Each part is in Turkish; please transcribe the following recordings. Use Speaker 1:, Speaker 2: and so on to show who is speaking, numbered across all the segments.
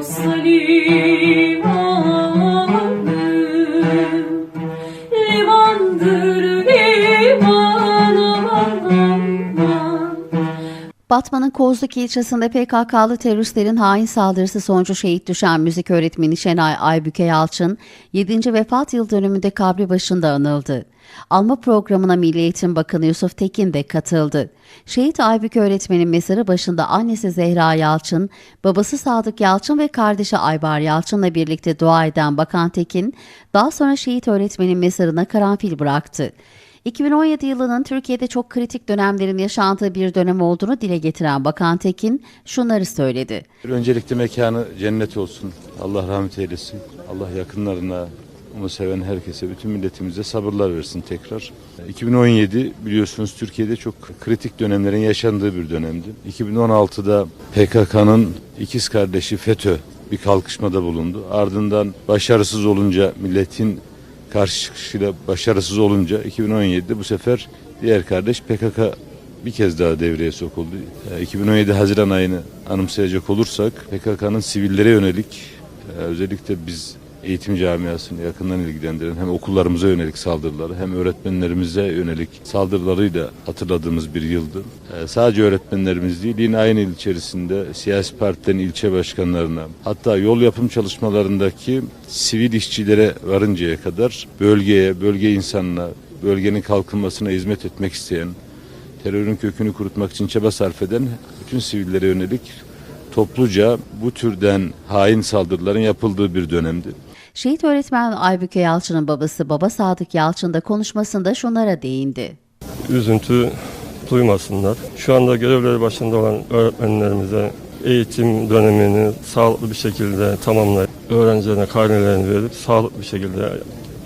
Speaker 1: Иерусалим.
Speaker 2: Batman'ın Kozluk ilçesinde PKK'lı teröristlerin hain saldırısı sonucu şehit düşen müzik öğretmeni Şenay Aybüke Yalçın, 7. vefat yıl dönümünde kabri başında anıldı. Alma programına Milli Eğitim Bakanı Yusuf Tekin de katıldı. Şehit Aybüke öğretmenin mezarı başında annesi Zehra Yalçın, babası Sadık Yalçın ve kardeşi Aybar Yalçın'la birlikte dua eden Bakan Tekin, daha sonra şehit öğretmenin mezarına karanfil bıraktı. 2017 yılının Türkiye'de çok kritik dönemlerin yaşandığı bir dönem olduğunu dile getiren Bakan Tekin şunları söyledi.
Speaker 3: Öncelikle mekanı cennet olsun. Allah rahmet eylesin. Allah yakınlarına, onu seven herkese, bütün milletimize sabırlar versin tekrar. 2017 biliyorsunuz Türkiye'de çok kritik dönemlerin yaşandığı bir dönemdi. 2016'da PKK'nın ikiz kardeşi FETÖ bir kalkışmada bulundu. Ardından başarısız olunca milletin karşı çıkışıyla başarısız olunca 2017'de bu sefer diğer kardeş PKK bir kez daha devreye sokuldu. Ee, 2017 Haziran ayını anımsayacak olursak PKK'nın sivillere yönelik e, özellikle biz eğitim camiasını yakından ilgilendiren hem okullarımıza yönelik saldırıları hem öğretmenlerimize yönelik saldırılarıyla hatırladığımız bir yıldı. Ee, Sadece öğretmenlerimiz değil yine aynı yıl içerisinde siyasi partilerin ilçe başkanlarına hatta yol yapım çalışmalarındaki sivil işçilere varıncaya kadar bölgeye, bölge insanına, bölgenin kalkınmasına hizmet etmek isteyen terörün kökünü kurutmak için çaba sarf eden bütün sivillere yönelik topluca bu türden hain saldırıların yapıldığı bir dönemdi.
Speaker 2: Şehit öğretmen Aybüke Yalçın'ın babası Baba Sadık Yalçın da konuşmasında şunlara değindi.
Speaker 4: üzüntü duymasınlar. Şu anda görevleri başında olan öğretmenlerimize eğitim dönemini sağlıklı bir şekilde tamamlayıp öğrencilerine karnelerini verip sağlıklı bir şekilde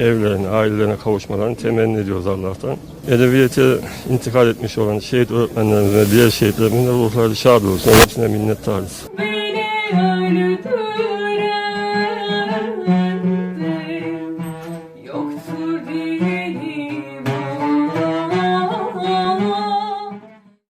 Speaker 4: evlerine, ailelerine kavuşmalarını temenni ediyoruz Allah'tan. Edebiyete intikal etmiş olan şehit öğretmenlerimizin ve diğer şehitlerimizin ruhları şad olsun. Hepsine minnettarız.
Speaker 1: Beni öldür